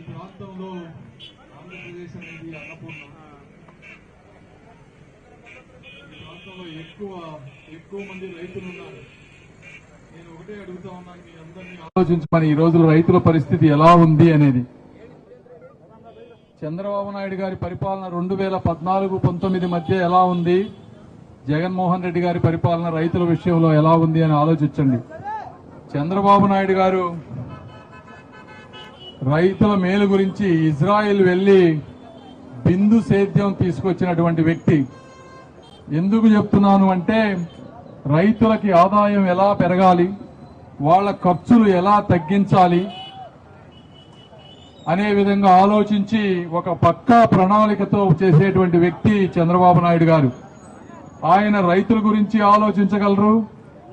ఈ ప్రాంతంలో ఆంధ్రప్రదేశ్ అనేది అన్నపూర్ణ. ఈ ప్రాంతంలో ఎక్కువ ఎక్కువ మంది రైతులు ఉన్నారు. నేను ఒకటే అడుగుతా ఉన్నాను మీ అందరినీ ఆలోచించమని ఈ రోజుల్లో రైతుల పరిస్థితి ఎలా ఉంది అనేది. చంద్రబాబు నాయుడు గారి పరిపాలన రెండు వేల పద్నాలుగు పంతొమ్మిది మధ్య ఎలా ఉంది? జగన్మోహన్ రెడ్డి గారి పరిపాలన రైతుల విషయంలో ఎలా ఉంది అని ఆలోచించండి. చంద్రబాబు నాయుడు గారు రైతుల మేలు గురించి ఇజ్రాయెల్ వెళ్ళి బిందు సేద్యం తీసుకొచ్చినటువంటి వ్యక్తి. ఎందుకు చెప్తున్నాను అంటే రైతులకి ఆదాయం ఎలా పెరగాలి వాళ్ళ ఖర్చులు ఎలా తగ్గించాలి అనే విధంగా ఆలోచించి ఒక పక్కా ప్రణాళికతో చేసేటువంటి వ్యక్తి చంద్రబాబు నాయుడు గారు. ఆయన రైతుల గురించి ఆలోచించగలరు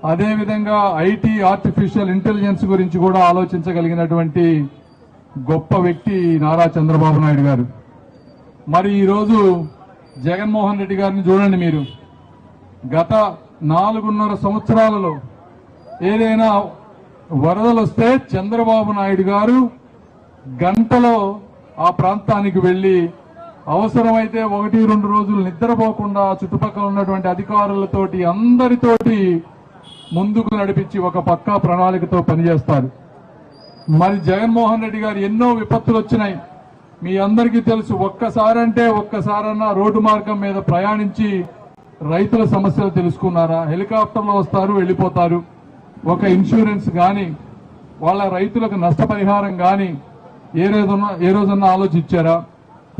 అదేవిధంగా ఐటీ ఆర్టిఫిషియల్ ఇంటెలిజెన్స్ గురించి కూడా ఆలోచించగలిగినటువంటి గొప్ప వ్యక్తి నారా చంద్రబాబు నాయుడు గారు. మరి ఈరోజు జగన్మోహన్ రెడ్డి గారిని చూడండి మీరు. గత నాలుగున్నర సంవత్సరాలలో ఏదైనా వరదలు వస్తే చంద్రబాబు నాయుడు గారు గంటలో ఆ ప్రాంతానికి వెళ్ళి అవసరమైతే ఒకటి రెండు రోజులు నిద్రపోకుండా చుట్టుపక్కల ఉన్నటువంటి అధికారులతోటి అందరితోటి ముందుకు నడిపించి ఒక పక్కా ప్రణాళికతో పనిచేస్తారు. మరి జగన్మోహన్ రెడ్డి గారు ఎన్నో విపత్తులు వచ్చినాయి. మీ అందరికీ తెలుసు ఒక్కసారంటే ఒక్కసారన్నా రోడ్డు మార్గం మీద ప్రయాణించి రైతుల సమస్యలు తెలుసుకున్నారా? హెలికాప్టర్లో వస్తారు వెళ్ళిపోతారు. ఒక ఇన్సూరెన్స్ కానీ వాళ్ళ రైతులకు నష్టపరిహారం కానీ ఏ రోజన్నా ఏ రోజన్నా ఆలోచించారా?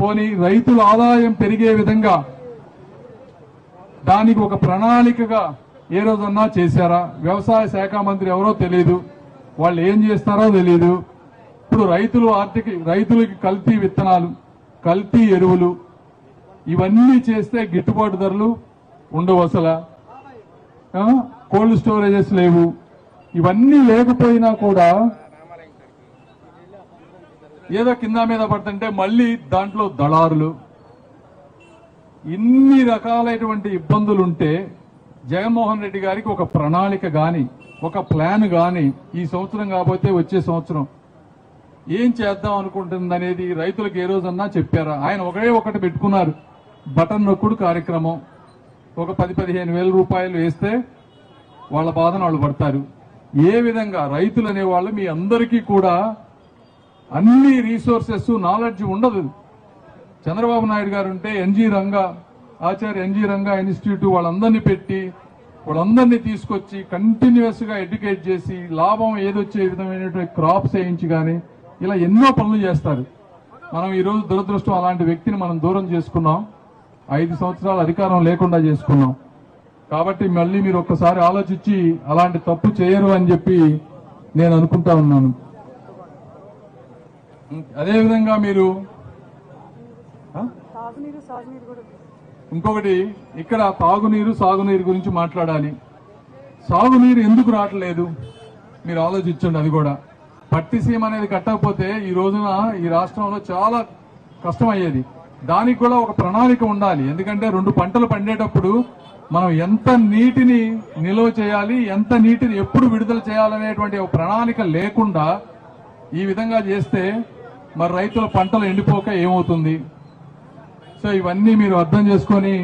పోనీ రైతుల ఆదాయం పెరిగే విధంగా దానికి ఒక ప్రణాళికగా ఏ రోజన్నా చేశారా? వ్యవసాయ శాఖ మంత్రి ఎవరో తెలియదు వాళ్ళు ఏం చేస్తారో తెలియదు ఇప్పుడు రైతులు ఆర్థిక రైతులకి కల్తీ విత్తనాలు కల్తీ ఎరువులు ఇవన్నీ చేస్తే గిట్టుబాటు ధరలు ఉండవు అసలు. కోల్డ్ స్టోరేజెస్ లేవు. ఇవన్నీ లేకపోయినా కూడా ఏదో కింద మీద పడుతుంటే మళ్ళీ దాంట్లో దళారులు. ఇన్ని రకాలైనటువంటి ఇబ్బందులు ఉంటే జగన్మోహన్ రెడ్డి గారికి ఒక ప్రణాళిక గాని ఒక ప్లాన్ కానీ ఈ సంవత్సరం కాకపోతే వచ్చే సంవత్సరం ఏం చేద్దాం అనుకుంటుంది అనేది రైతులకు ఏ రోజన్నా చెప్పారా? ఆయన ఒకే ఒకటి పెట్టుకున్నారు. బటన్ నొక్కుడు కార్యక్రమం. ఒక పది పదిహేను వేల రూపాయలు వేస్తే వాళ్ళ బాధను వాళ్ళు పడతారు. ఏ విధంగా రైతులు అనేవాళ్ళు మీ అందరికీ కూడా అన్ని రీసోర్సెస్ నాలెడ్జ్ ఉండదు. చంద్రబాబు నాయుడు గారు ఉంటే N G Ranga Acharya N G Ranga institute వాళ్ళందరినీ పెట్టి వాళ్ళందరినీ తీసుకొచ్చి కంటిన్యూస్గా ఎడ్యుకేట్ చేసి లాభం ఏదొచ్చే విధమైనటువంటి క్రాప్స్ వేయించి కానీ ఇలా ఎన్నో పనులు చేస్తారు. మనం ఈరోజు దురదృష్టం అలాంటి వ్యక్తిని మనం దూరం చేసుకున్నాం. ఐదు సంవత్సరాలు అధికారం లేకుండా చేసుకున్నాం. కాబట్టి మళ్ళీ మీరు ఒక్కసారి ఆలోచించి అలాంటి తప్పు చేయరు అని చెప్పి నేను అనుకుంటా ఉన్నాను. అదేవిధంగా మీరు ఇంకొకటి ఇక్కడ తాగునీరు సాగునీరు గురించి మాట్లాడాలి. సాగునీరు ఎందుకు రావట్లేదు? మీరు ఆలోచించండి అది కూడా. పట్టిసీమ అనేది కట్టకపోతే ఈ రోజున ఈ రాష్ట్రంలో చాలా కష్టమయ్యేది. దానికి కూడా ఒక ప్రణాళిక ఉండాలి. ఎందుకంటే రెండు పంటలు పండేటప్పుడు మనం ఎంత నీటిని నిల్వ చేయాలి ఎంత నీటిని ఎప్పుడు విడుదల చేయాలనేటువంటి ఒక ప్రణాళిక లేకుండా ఈ విధంగా చేస్తే మరి రైతుల పంటలు ఎండిపోక ఏమవుతుంది? సో ఇవన్నీ మీరు అర్థం చేసుకొని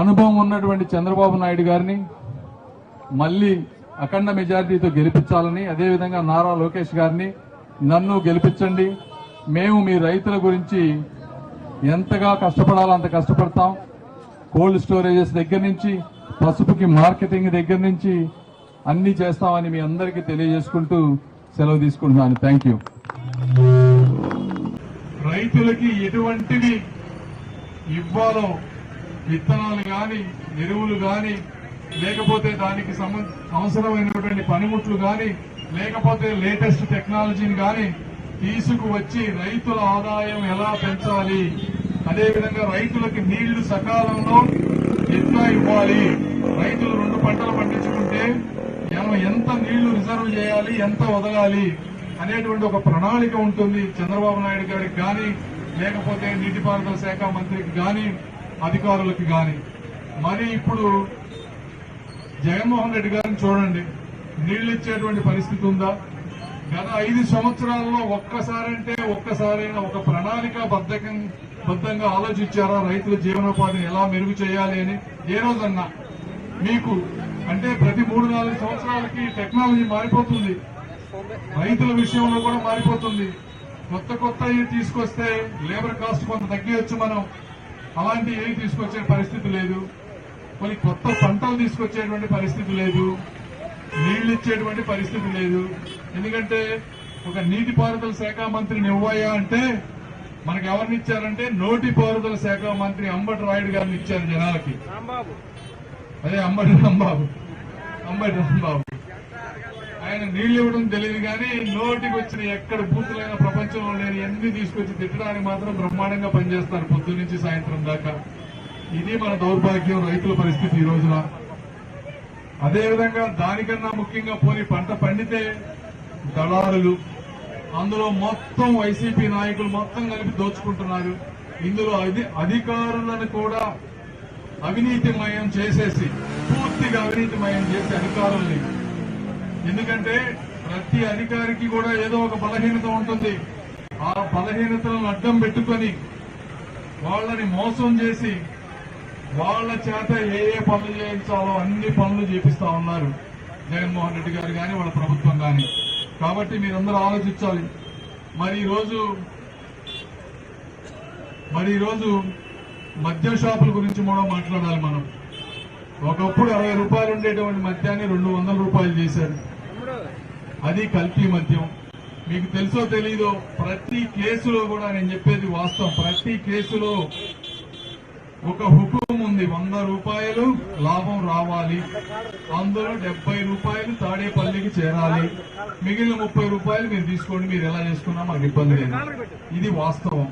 అనుభవం ఉన్నటువంటి చంద్రబాబు నాయుడు గారిని మళ్ళీ అఖండ మెజారిటీతో గెలిపించాలని అదేవిధంగా నారా లోకేష్ గారిని నన్ను గెలిపించండి. మేము మీ రైతుల గురించి ఎంతగా కష్టపడాలో అంత కష్టపడతాం. కోల్డ్ స్టోరేజెస్ దగ్గర నుంచి పసుపుకి మార్కెటింగ్ దగ్గర నుంచి అన్ని చేస్తామని మీ అందరికీ తెలియజేసుకుంటూ సెలవు తీసుకుంటున్నాను. Thank you. రైతులకి ఎటువంటివి ఇవ్వాలో విత్తనాలు కానీ ఎరువులు కానీ లేకపోతే దానికి అవసరమైనటువంటి పనిముట్లు కానీ లేకపోతే లేటెస్ట్ టెక్నాలజీని కానీ తీసుకువచ్చి రైతుల ఆదాయం ఎలా పెంచాలి? అదేవిధంగా రైతులకి నీళ్ళు సకాలంలో ఎంత ఇవ్వాలి? రైతులు రెండు పంటలు పండించుకుంటే మనం ఎంత నీళ్ళు రిజర్వ్ చేయాలి? ఎంత వదలాలి? అనేటువంటి ఒక ప్రణాళిక ఉంటుంది చంద్రబాబు నాయుడు గారికి కానీ లేకపోతే నీటిపారుదల శాఖ మంత్రికి కానీ అధికారులకు కానీ మరి ఇప్పుడు జగన్మోహన్ రెడ్డి గారిని చూడండి. నీళ్ళు ఇచ్చేటువంటి పరిస్థితి ఉందా? గత ఐదు సంవత్సరాల్లో ఒక్కసారంటే ఒక్కసారైనా ఒక ప్రణాళిక బద్ధకం బద్ధంగా ఆలోచించారా? రైతుల జీవనోపాధిని ఎలా మెరుగు చేయాలి అని? ఏ రోజన్నా? మీకు అంటే ప్రతి మూడు నాలుగు సంవత్సరాలకి టెక్నాలజీ మారిపోతుంది. రైతుల విషయంలో కూడా మారిపోతుంది. కొత్త కొత్త తీసుకొస్తే లేబర్ కాస్ట్ కొంత తగ్గించచ్చు మనం. అలాంటి ఏవి తీసుకొచ్చే పరిస్థితి లేదు. కొన్ని కొత్త పంటలు తీసుకొచ్చేటువంటి పరిస్థితి లేదు. నీళ్ళు ఇచ్చేటువంటి పరిస్థితి లేదు. ఎందుకంటే ఒక నీటిపారుదల శాఖ మంత్రిని ఇవ్వయా అంటే మనకు ఎవరిని ఇచ్చారంటే నోటిపారుదల శాఖ మంత్రి అంబటి రాయుడు గారిని ఇచ్చారు జనాలకి. అదే అంబటి రాంబాబు. అంబటి రాంబాబు. ఆయన నీళ్ళు ఇవ్వడం తెలియదు కానీ నోటికి వచ్చిన ఎక్కడ బూతులైన ప్రపంచంలో లేని ఎన్ని తీసుకొచ్చి తిట్టడానికి మాత్రం బ్రహ్మాండంగా పనిచేస్తారు పొద్దు నుంచి సాయంత్రం దాకా. ఇది మన దౌర్భాగ్యం రైతుల పరిస్థితి ఈ రోజున. అదేవిధంగా దానికన్నా ముఖ్యంగా పోని పంట పండితే దళారులు అందులో మొత్తం వైసీపీ నాయకులు మొత్తం కలిపి దోచుకుంటున్నారు. ఇందులో అధికారులను కూడా అవినీతిమయం చేసేసి పూర్తిగా అవినీతిమయం చేసి అధికారుల్ని ఎందుకంటే ప్రతి అధికారికి కూడా ఏదో ఒక బలహీనత ఉంటుంది. ఆ బలహీనతలను అడ్డం పెట్టుకొని వాళ్ళని మోసం చేసి వాళ్ళ చేత ఏ ఏ పనులు చేయించాలో అన్ని పనులు చేపిస్తా ఉన్నారు జగన్మోహన్ రెడ్డి గారు కానీ వాళ్ళ ప్రభుత్వం కానీ కాబట్టి మీరందరూ ఆలోచించాలి. మరి ఈ రోజు మరి ఈ రోజు మద్యం షాపుల గురించి కూడా మాట్లాడాలి మనం. ఒకప్పుడు అరవై రూపాయలు ఉండేటువంటి మద్యాన్ని రెండు వందల రూపాయలు చేశారు. అది కల్తీ మద్యం. మీకు తెలుసో తెలీదో ప్రతి కేసులో కూడా నేను చెప్పేది వాస్తవం. ప్రతి కేసులో ఒక హుకుం ఉంది. వంద రూపాయలు లాభం రావాలి. అందులో డెబ్బై రూపాయలు తాడేపల్లికి చేరాలి. మిగిలిన ముప్పై రూపాయలు మీరు తీసుకోండి. మీరు ఎలా చేసుకున్నా మాకు ఇబ్బంది లేదు. ఇది వాస్తవం.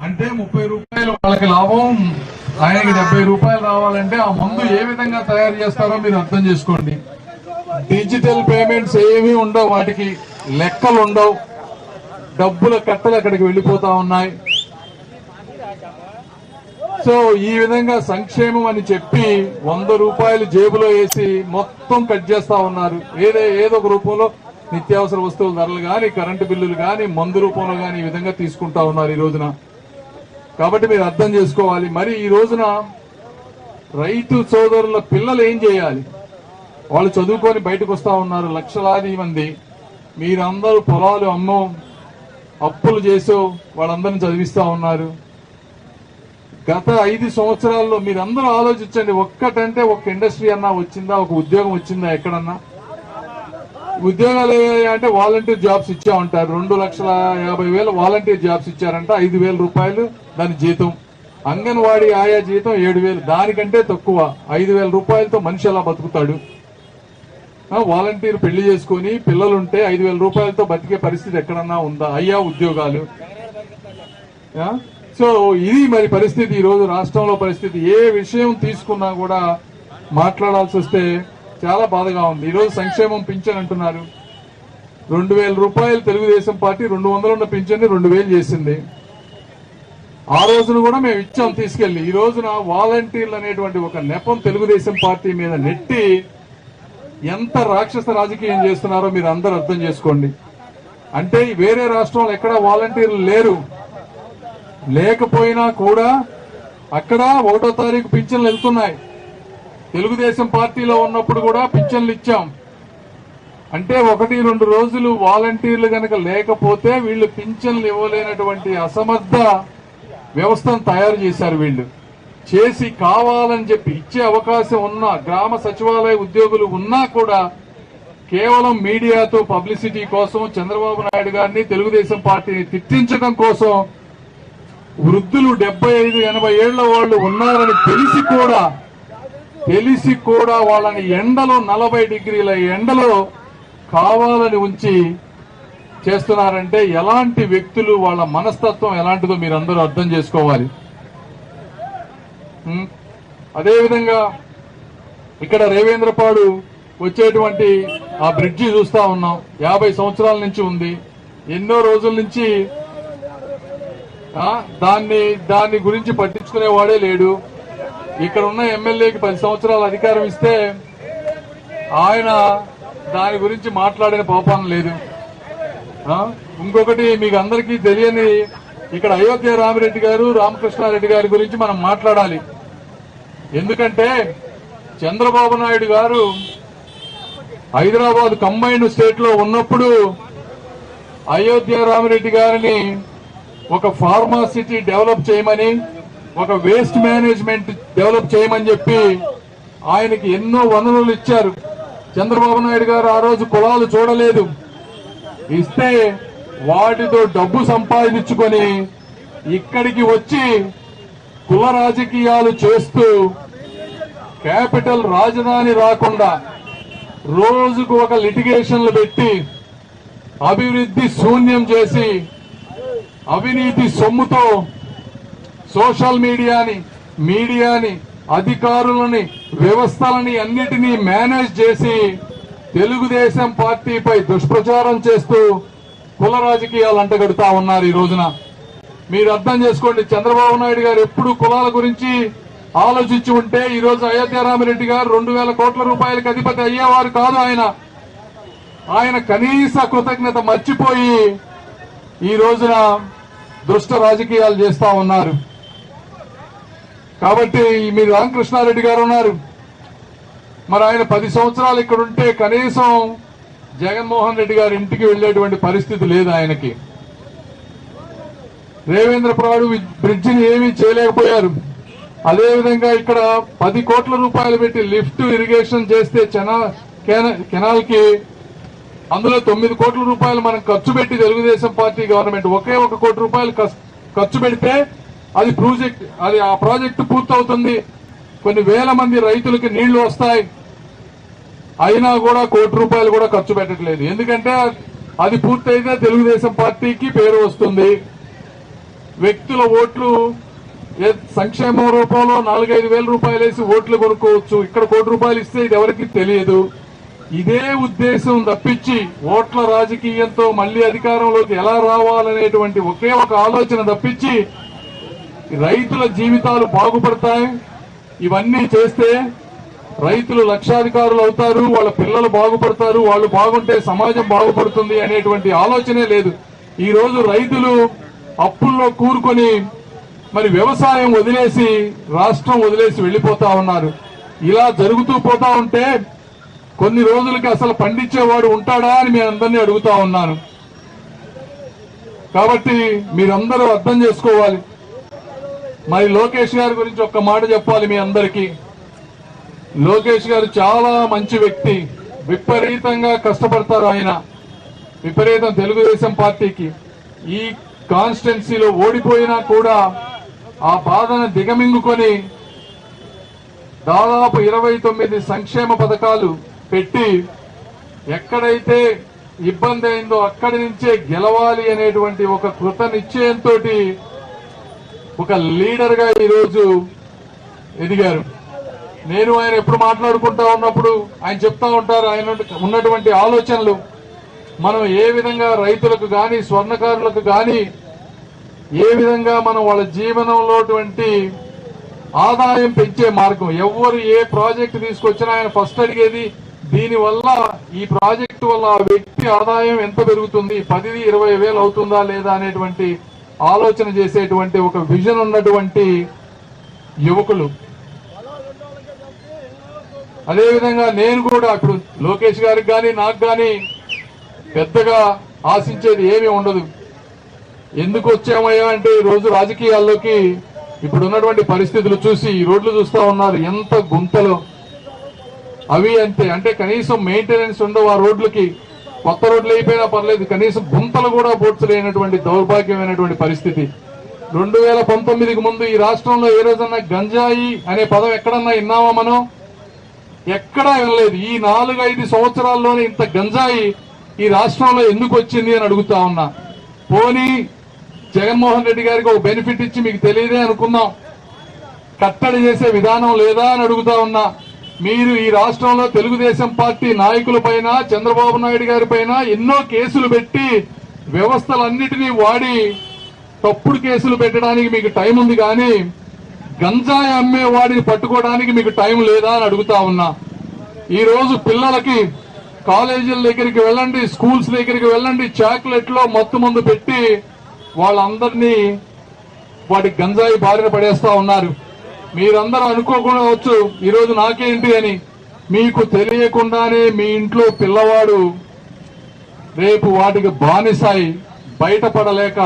అంటే ముప్పై రూపాయలు వాళ్ళకి లాభం. ఆయనకి డెబ్బై రూపాయలు రావాలంటే ఆ మందు ఏ విధంగా తయారు చేస్తారో మీరు అర్థం చేసుకోండి. డిజిటల్ పేమెంట్స్ ఏమి ఉండవు వాటికి లెక్కలు ఉండవు. డబ్బుల కట్టలు అక్కడికి వెళ్ళిపోతా ఉన్నాయి. సో ఈ విధంగా సంక్షేమం అని చెప్పి వంద రూపాయలు జేబులో వేసి మొత్తం కట్ చేస్తా ఉన్నారు. ఏదే ఏదో ఒక రూపంలో నిత్యావసర వస్తువుల ధరలు కానీ కరెంటు బిల్లులు కానీ మందు రూపంలో కానీ ఈ విధంగా తీసుకుంటా ఉన్నారు ఈ రోజున. కాబట్టి మీరు అర్థం చేసుకోవాలి. మరి ఈ రోజున రైతు సోదరుల పిల్లలు ఏం చేయాలి? వాళ్ళు చదువుకొని బయటకు వస్తా ఉన్నారు. లక్షలాది మంది. మీరందరూ పొలాలు అమ్మో అప్పులు చేసో వాళ్ళందరిని చదివిస్తూ ఉన్నారు. గత ఐదు సంవత్సరాల్లో మీరందరూ ఆలోచించండి. ఒక్కటంటే ఒక ఇండస్ట్రీ అన్నా వచ్చిందా? ఒక ఉద్యోగం వచ్చిందా? ఎక్కడన్నా? ఉద్యోగాలు అంటే వాలంటీర్ జాబ్స్ ఇచ్చా ఉంటారు. రెండు లక్షల యాభై వేలు వాలంటీర్ జాబ్స్ ఇచ్చారంట. ఐదు వేల రూపాయలు దాని జీతం. అంగన్వాడీ ఆయా జీతం ఏడు వేలు. దానికంటే తక్కువ ఐదు వేల రూపాయలతో మనిషి ఎలా బతుకుతాడు? వాలంటీర్ పెళ్ళి చేసుకుని పిల్లలుంటే ఐదు వేల రూపాయలతో బతికే పరిస్థితి ఎక్కడన్నా ఉందా? అయ్యా ఉద్యోగాలు. సో ఇది మరి పరిస్థితి ఈరోజు రాష్ట్రంలో పరిస్థితి. ఏ విషయం తీసుకున్నా కూడా మాట్లాడాల్సి వస్తే చాలా బాధగా ఉంది. ఈరోజు సంక్షేమం పింఛన్ అంటున్నారు. రెండు వేల రూపాయలు తెలుగుదేశం పార్టీ రెండు వందలు ఉన్న పింఛన్ని రెండు వేలు చేసింది. ఆ రోజున కూడా మేము ఇచ్చాం తీసుకెళ్ళి ఈ రోజున వాలంటీర్లు అనేటువంటి ఒక నెపం తెలుగుదేశం పార్టీ మీద నెట్టి ఎంత రాక్షస రాజకీయం చేస్తున్నారో మీరు అందరూ అర్థం చేసుకోండి. అంటే వేరే రాష్ట్రంలో ఎక్కడ వాలంటీర్లు లేరు. లేకపోయినా కూడా అక్కడ ఒకటో తారీఖు పింఛన్లు వెళ్తున్నాయి. తెలుగుదేశం పార్టీలో ఉన్నప్పుడు కూడా పింఛన్లు ఇచ్చాం. అంటే ఒకటి రెండు రోజులు వాలంటీర్లు కనుక లేకపోతే వీళ్ళు పింఛన్లు ఇవ్వలేనటువంటి అసమర్థ వ్యవస్థను తయారు చేశారు వీళ్ళు. చేసి కావాలని చెప్పి ఇచ్చే అవకాశం ఉన్న గ్రామ సచివాలయ ఉద్యోగులు ఉన్నా కూడా కేవలం మీడియాతో పబ్లిసిటీ కోసం చంద్రబాబు నాయుడు గారిని తెలుగుదేశం పార్టీని తిట్టించడం కోసం వృద్ధులు డెబ్బై ఐదు ఎనభై ఏళ్ళ వాళ్ళు ఉన్నారని తెలిసి కూడా తెలిసి కూడా వాళ్ళని ఎండలో నలభై డిగ్రీల ఎండలో కావాలని ఉంచి చేస్తున్నారంటే ఎలాంటి వ్యక్తులు వాళ్ళ మనస్తత్వం ఎలాంటిదో మీరు అందరూ అర్థం చేసుకోవాలి. అదేవిధంగా ఇక్కడ రేవేంద్రపాడు వచ్చేటువంటి ఆ బ్రిడ్జి చూస్తా ఉన్నాం. యాభై సంవత్సరాల నుంచి ఉంది. ఎన్నో రోజుల నుంచి దాన్ని దాని గురించి పట్టించుకునేవాడే లేడు. ఇక్కడ ఉన్న ఎమ్మెల్యేకి పది సంవత్సరాల అధికారం ఇస్తే ఆయన దాని గురించి మాట్లాడిన పాపం లేదు. ఇంకొకటి మీకు అందరికీ తెలియని ఇక్కడ అయోధ్య రామిరెడ్డి గారు రామకృష్ణారెడ్డి గారి గురించి మనం మాట్లాడాలి. ఎందుకంటే చంద్రబాబు నాయుడు గారు హైదరాబాద్ కంబైన్డ్ స్టేట్లో ఉన్నప్పుడు అయోధ్య రామిరెడ్డి గారిని ఒక ఫార్మా సిటీ డెవలప్ చేయమని ఒక వేస్ట్ మేనేజ్మెంట్ డెవలప్ చేయమని చెప్పి ఆయనకి ఎన్నో వనరులు ఇచ్చారు. చంద్రబాబు నాయుడు గారు ఆ రోజు కులాలు చూడలేదు. ఇస్తే వాటితో డబ్బు సంపాదించుకొని ఇక్కడికి వచ్చి కుల రాజకీయాలు చేస్తూ క్యాపిటల్ రాజధాని రాకుండా రోజుకు ఒక లిటిగేషన్లు పెట్టి అభివృద్ధి శూన్యం చేసి అవినీతి సొమ్ముతో సోషల్ మీడియాని మీడియాని అధికారులని వ్యవస్థలని అన్నిటినీ మేనేజ్ చేసి తెలుగుదేశం పార్టీపై దుష్ప్రచారం చేస్తూ కుల రాజకీయాలు అంటగడుతా ఉన్నారు ఈ రోజున. మీరు అర్థం చేసుకోండి చంద్రబాబు నాయుడు గారు ఎప్పుడు కులాల గురించి ఆలోచించి ఉంటే ఈ రోజు అయోధ్య రామిరెడ్డి గారు రెండు వేల కోట్ల రూపాయలకు అధిపతి అయ్యేవారు కాదు ఆయన. ఆయన కనీస కృతజ్ఞత మర్చిపోయి ఈ రోజున దుష్ట రాజకీయాలు చేస్తా ఉన్నారు. కాబట్టి మీరు రామకృష్ణారెడ్డి గారు ఉన్నారు. మరి ఆయన పది సంవత్సరాలు ఇక్కడ ఉంటే కనీసం జగన్మోహన్ రెడ్డి గారి ఇంటికి వెళ్ళేటువంటి పరిస్థితి లేదు ఆయనకి. రేవేంద్ర ప్రాడు బ్రిడ్జిని ఏమీ చేయలేకపోయారు. అదేవిధంగా ఇక్కడ పది కోట్ల రూపాయలు పెట్టి లిఫ్ట్ ఇరిగేషన్ చేస్తే చెనా- కెన- కెనాల్కి అందులో తొమ్మిది కోట్ల రూపాయలు మనం ఖర్చు పెట్టి తెలుగుదేశం పార్టీ గవర్నమెంట్ ఒకే ఒక కోటి రూపాయలు ఖర్చు పెడితే అది ప్రాజెక్ట్ అది ఆ ప్రాజెక్టు పూర్తవుతుంది. కొన్ని వేల మంది రైతులకి నీళ్ళు వస్తాయి. అయినా కూడా కోటి రూపాయలు కూడా ఖర్చు పెట్టట్లేదు. ఎందుకంటే అది పూర్తయితే తెలుగుదేశం పార్టీకి పేరు వస్తుంది. వ్యక్తుల ఓట్లు సంక్షేమ రూపంలో నాలుగైదు వేల రూపాయలు వేసి ఓట్లు కొనుక్కోవచ్చు. ఇక్కడ కోటి రూపాయలు ఇస్తే ఇది ఎవరికి తెలియదు. ఇదే ఉద్దేశం తప్పించి ఓట్ల రాజకీయంతో మళ్ళీ అధికారంలోకి ఎలా రావాలనేటువంటి ఒకే ఒక ఆలోచన తప్పించి రైతుల జీవితాలు బాగుపడతాయి. ఇవన్నీ చేస్తే రైతులు లక్షాధికారులు అవుతారు వాళ్ళ పిల్లలు బాగుపడతారు వాళ్ళు బాగుంటే సమాజం బాగుపడుతుంది అనేటువంటి ఆలోచనే లేదు. ఈ రోజు రైతులు అప్పుల్లో కూరుకొని మరి వ్యవసాయం వదిలేసి రాష్ట్రం వదిలేసి వెళ్ళిపోతా ఉన్నారు. ఇలా జరుగుతూ పోతా ఉంటే కొన్ని రోజులకి అసలు పండించేవాడు ఉంటాడా అని మీ అందరినీ అడుగుతా ఉన్నాను. కాబట్టి మీరందరూ అర్థం చేసుకోవాలి. మరి లోకేష్ గారి గురించి ఒక్క మాట చెప్పాలి మీ అందరికీ. లోకేష్ గారు చాలా మంచి వ్యక్తి. విపరీతంగా కష్టపడతారు ఆయన. విపరీతం తెలుగుదేశం పార్టీకి. ఈ కాన్స్టిట్యున్సీలో ఓడిపోయినా కూడా ఆ బాధను దిగమింగుకొని దాదాపు ఇరవై తొమ్మిది సంక్షేమ పథకాలు పెట్టి ఎక్కడైతే ఇబ్బంది అయిందో అక్కడి నుంచే గెలవాలి అనేటువంటి ఒక కృత నిశ్చయంతో ఒక లీడర్గా ఈరోజు ఎదిగారు. నేను ఆయన ఎప్పుడు మాట్లాడుకుంటా ఉన్నప్పుడు ఆయన చెప్తా ఉంటారు ఆయన ఉన్నటువంటి ఆలోచనలు. మనం ఏ విధంగా రైతులకు కానీ స్వర్ణకారులకు కానీ ఏ విధంగా మనం వాళ్ళ జీవనంలోటువంటి ఆదాయం పెంచే మార్గం ఎవరు ఏ ప్రాజెక్ట్ తీసుకొచ్చినా ఆయన ఫస్ట్ అడిగేది దీనివల్ల ఈ ప్రాజెక్టు వల్ల ఆ వ్యక్తి ఆదాయం ఎంత పెరుగుతుంది పది ఇరవై వేలు అవుతుందా లేదా అనేటువంటి ఆలోచన చేసేటువంటి ఒక విజన్ ఉన్నటువంటి యువకులు. అదేవిధంగా నేను కూడా ఇప్పుడు లోకేష్ గారికి కానీ నాకు కానీ పెద్దగా ఆశించేది ఏమీ ఉండదు. ఎందుకు వచ్చామయ్యా అంటే ఈరోజు రోజు రాజకీయాల్లోకి ఇప్పుడు ఉన్నటువంటి పరిస్థితులు చూసి ఈ రోడ్లు చూస్తా ఉన్నారు. ఎంత గుంతలు. అవి అంతే. అంటే కనీసం మెయింటెనెన్స్ ఉండవు ఆ రోడ్లకి. కొత్త రోడ్లు అయిపోయినా పర్లేదు కనీసం గుంతలు కూడా పోడ్చలేనటువంటి దౌర్భాగ్యమైనటువంటి పరిస్థితి. రెండు వేల పంతొమ్మిదికి ముందు ఈ రాష్ట్రంలో ఏ రోజన్నా గంజాయి అనే పదం ఎక్కడన్నా విన్నామా మనం? ఎక్కడా వినలేదు. ఈ నాలుగు ఐదు సంవత్సరాల్లోనే ఇంత గంజాయి ఈ రాష్ట్రంలో ఎందుకు వచ్చింది అని అడుగుతా ఉన్నా. పోనీ జగన్మోహన్ రెడ్డి గారికి ఒక బెనిఫిట్ ఇచ్చి మీకు తెలియదే అనుకుందాం కట్టడి చేసే విధానం లేదా అని అడుగుతా ఉన్నా. మీరు ఈ రాష్ట్రంలో తెలుగుదేశం పార్టీ నాయకుల పైన చంద్రబాబు నాయుడు గారి పైన ఎన్నో కేసులు పెట్టి వ్యవస్థలన్నిటినీ వాడి తప్పుడు కేసులు పెట్టడానికి మీకు టైం ఉంది కానీ గంజాయి అమ్మే వాడిని పట్టుకోవడానికి మీకు టైం లేదా అని అడుగుతా ఉన్నా. ఈరోజు పిల్లలకి కాలేజీల దగ్గరికి వెళ్ళండి స్కూల్స్ దగ్గరికి వెళ్ళండి చాక్లెట్లో మత్తు మందు పెట్టి వాళ్ళందరినీ వాటి గంజాయి బారిన పడేస్తా ఉన్నారు. మీరందరూ అనుకోకుండా వచ్చు ఈరోజు నాకేంటి అని. మీకు తెలియకుండానే మీ ఇంట్లో పిల్లవాడు రేపు వాటికి బానిసాయి బయటపడలేక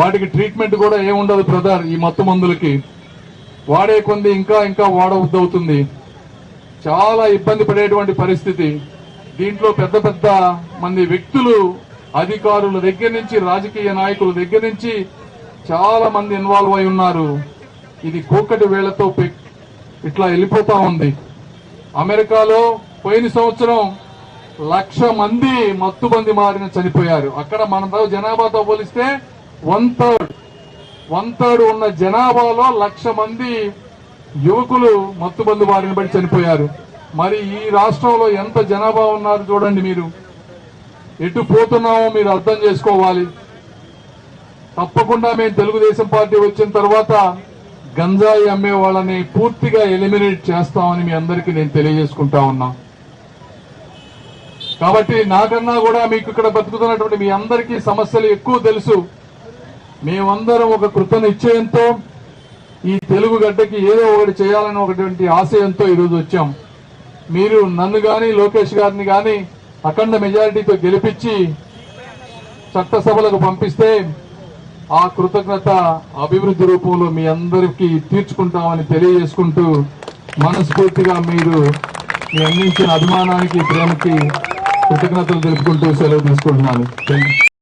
వాటికి ట్రీట్మెంట్ కూడా ఏముండదు బ్రదర్ ఈ మత్తు మందులకి. వాడే కొంది ఇంకా ఇంకా వాడవద్దవుతుంది. చాలా ఇబ్బంది పడేటువంటి పరిస్థితి. దీంట్లో పెద్ద పెద్ద మంది వ్యక్తులు అధికారుల దగ్గర నుంచి రాజకీయ నాయకుల దగ్గర నుంచి చాలా మంది ఇన్వాల్వ్ అయి ఉన్నారు. ఇది కూకటి వేళ్ళతో ఇట్లా వెళ్ళిపోతా ఉంది. అమెరికాలో పోయిన సంవత్సరం లక్ష మంది మత్తుబంది మారిన చనిపోయారు. అక్కడ మన జనాభాతో పోలిస్తే వన్ థర్డ్ వన్ థర్డ్ ఉన్న జనాభాలో లక్ష మంది యువకులు మత్తుబంది బారిన పడి చనిపోయారు. మరి ఈ రాష్ట్రంలో ఎంత జనాభా ఉన్నారు చూడండి మీరు. ఎటు పోతున్నామో మీరు అర్థం చేసుకోవాలి. తప్పకుండా మేము తెలుగుదేశం పార్టీ వచ్చిన తర్వాత గంజాయి అమ్మే వాళ్ళని పూర్తిగా ఎలిమినేట్ చేస్తామని మీ అందరికీ నేను తెలియజేసుకుంటా ఉన్నా. కాబట్టి నాకన్నా కూడా మీకు ఇక్కడ బతుకుతున్నటువంటి మీ అందరికీ సమస్యలు ఎక్కువ తెలుసు. మేమందరం ఒక కృత నిశ్చయంతో ఈ తెలుగు గడ్డకి ఏదో ఒకటి చేయాలని ఒకటి ఆశయంతో ఈరోజు వచ్చాం. మీరు నన్ను కానీ లోకేష్ గారిని కానీ అఖండ మెజారిటీతో గెలిపించి చట్టసభలకు పంపిస్తే ఆ కృతజ్ఞత అభివృద్ధి రూపంలో మీ అందరికీ తీర్చుకుంటామని తెలియజేసుకుంటూ మనస్ఫూర్తిగా మీరు మీ అందించిన అభిమానానికి ప్రేమకి కృతజ్ఞతలు తెలుపుకుంటూ సెలవు తీసుకుంటున్నాను.